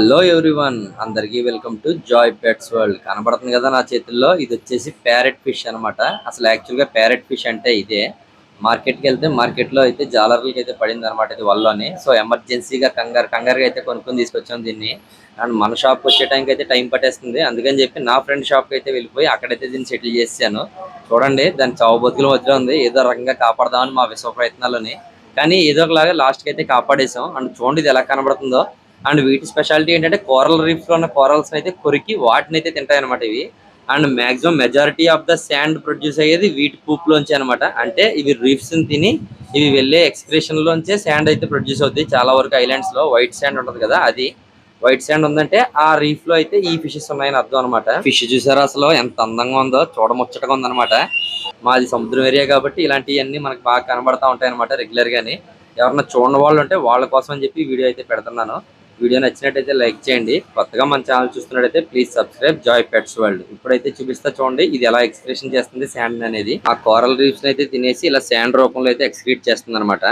Hello everyone అందరికీ welcome to Joy Pets World కనబడుతుంది కదా నా చేతుల్లో ఇది వచ్చేసి ప్యారెట్ ఫిష్ అనమాట అసలు యాక్చువల్గా ప్యారెట్ ఫిష్ అంటే ఇదే. మార్కెట్కి వెళ్తే మార్కెట్లో అయితే జాలర్లకి అయితే పడింది అనమాట ఇది వల్లోని. సో ఎమర్జెన్సీగా కంగారు కంగారుగా అయితే కొనుక్కొని తీసుకొచ్చాం దీన్ని. అండ్ మన షాప్కి వచ్చే టైంకి అయితే టైం పట్టేస్తుంది. అందుకని చెప్పి నా ఫ్రెండ్ షాప్కి అయితే వెళ్ళిపోయి అక్కడైతే దీన్ని సెటిల్ చేసాను చూడండి దాని చావు బతుకుల మధ్యలో ఉంది. ఏదో రకంగా కాపాడదామని మా విశ్వ ప్రయత్నాలని కానీ ఏదో ఒకలాగా లాస్ట్కి అయితే కాపాడేసాం అండ్ చూడండి ఇది ఎలా కనబడుతుందో. అండ్ వీటి స్పెషాలిటీ ఏంటంటే కోరల్ రీఫ్లో ఉన్న కోరల్స్ అయితే కొరికి వాటిని అయితే తింటాయి అనమాట ఇవి. And maximum majority of the sand produce అయ్యేది వీటి పూప్లోంచి అనమాట అంటే ఇవి రీఫ్స్ తిని ఇవి వెళ్ళే ఎక్స్క్రేషన్లోంచే శాండ్ అయితే ప్రొడ్యూస్ అవుతుంది చాలా వరకు ఐలాండ్స్లో వైట్ శాండ్ ఉంటుంది కదా అది. వైట్ శాండ్ ఉందంటే ఆ రీఫ్లో అయితే ఈ ఫిషెస్ ఉన్నాయని అర్థం అనమాట ఫిష్ చూసారా అసలు? ఎంత అందంగా ఉందో చూడముచ్చటగా ఉందన్నమాట. మాది సముద్రం ఏరియా కాబట్టి ఇలాంటివన్నీ మనకు బాగా కనబడతా ఉంటాయి అనమాట రెగ్యులర్ గాని ఎవరన్నా చూడని వాళ్ళు ఉంటే వాళ్ళ కోసం అని చెప్పి వీడియో అయితే పెడుతున్నాను. వీడియో నచ్చినట్టయితే లైక్ చేయండి. కొత్తగా మన ఛానల్ చూస్తున్నట్టయితే please subscribe. Joy Pets World. ఇప్పుడైతే చూపిస్తా చూడండి ఇది ఎలా ఎక్స్ప్రెషన్ చేస్తుంది శాండ్ అనేది. ఆ కోరల్ రీఫ్స్ అయితే తినేసి ఇలా శాండ్ రూపంలో అయితే ఎక్స్క్రీట్ చేస్తుంది అనమాట